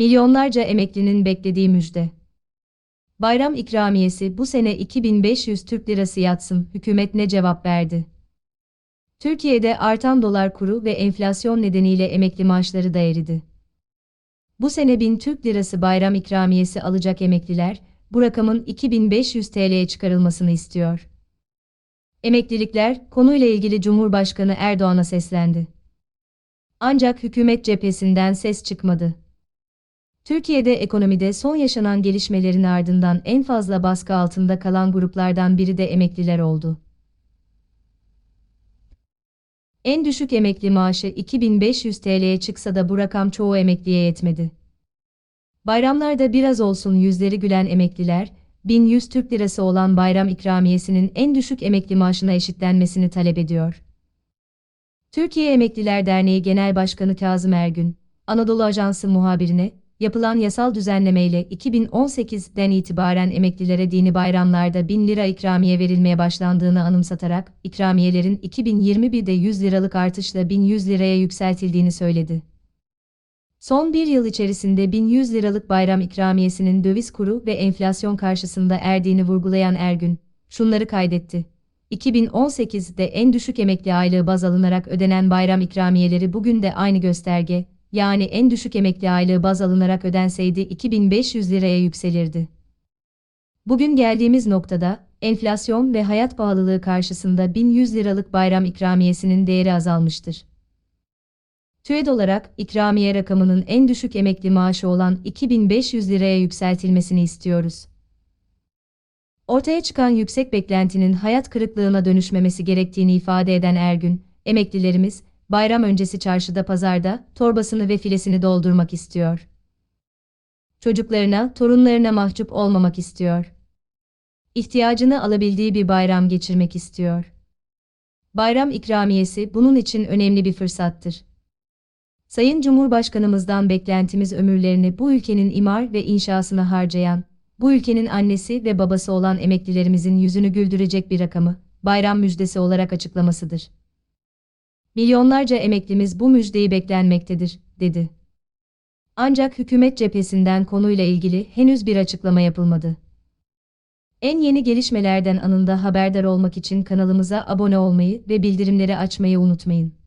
Milyonlarca emeklinin beklediği müjde. Bayram ikramiyesi bu sene 2500 Türk Lirası yatsın, hükümet ne cevap verdi? Türkiye'de artan dolar kuru ve enflasyon nedeniyle emekli maaşları da eridi. Bu sene 1000 Türk Lirası bayram ikramiyesi alacak emekliler, bu rakamın 2500 TL'ye çıkarılmasını istiyor. Emeklilikler, konuyla ilgili Cumhurbaşkanı Erdoğan'a seslendi. Ancak hükümet cephesinden ses çıkmadı. Türkiye'de ekonomide son yaşanan gelişmelerin ardından en fazla baskı altında kalan gruplardan biri de emekliler oldu. En düşük emekli maaşı 2500 TL'ye çıksa da bu rakam çoğu emekliye yetmedi. Bayramlarda biraz olsun yüzleri gülen emekliler, 1100 Türk Lirası olan bayram ikramiyesinin en düşük emekli maaşına eşitlenmesini talep ediyor. Türkiye Emekliler Derneği Genel Başkanı Kazım Ergün, Anadolu Ajansı muhabirine, yapılan yasal düzenlemeyle 2018'den itibaren emeklilere dini bayramlarda 1000 lira ikramiye verilmeye başlandığını anımsatarak, ikramiyelerin 2021'de 100 liralık artışla 1100 liraya yükseltildiğini söyledi. Son bir yıl içerisinde 1100 liralık bayram ikramiyesinin döviz kuru ve enflasyon karşısında erdiğini vurgulayan Ergün, şunları kaydetti. 2018'de en düşük emekli aylığı baz alınarak ödenen bayram ikramiyeleri bugün de aynı gösterge, yani en düşük emekli aylığı baz alınarak ödenseydi 2500 liraya yükselirdi. Bugün geldiğimiz noktada, enflasyon ve hayat pahalılığı karşısında 1100 liralık bayram ikramiyesinin değeri azalmıştır. TÜED olarak ikramiye rakamının en düşük emekli maaşı olan 2500 liraya yükseltilmesini istiyoruz. Ortaya çıkan yüksek beklentinin hayat kırıklığına dönüşmemesi gerektiğini ifade eden Ergün, emeklilerimiz, bayram öncesi çarşıda pazarda torbasını ve filesini doldurmak istiyor. Çocuklarına, torunlarına mahcup olmamak istiyor. İhtiyacını alabildiği bir bayram geçirmek istiyor. Bayram ikramiyesi bunun için önemli bir fırsattır. Sayın Cumhurbaşkanımızdan beklentimiz ömürlerini bu ülkenin imar ve inşasına harcayan, bu ülkenin annesi ve babası olan emeklilerimizin yüzünü güldürecek bir rakamı, bayram müjdesi olarak açıklamasıdır. Milyonlarca emeklimiz bu müjdeyi beklenmektedir, dedi. Ancak hükümet cephesinden konuyla ilgili henüz bir açıklama yapılmadı. En yeni gelişmelerden anında haberdar olmak için kanalımıza abone olmayı ve bildirimleri açmayı unutmayın.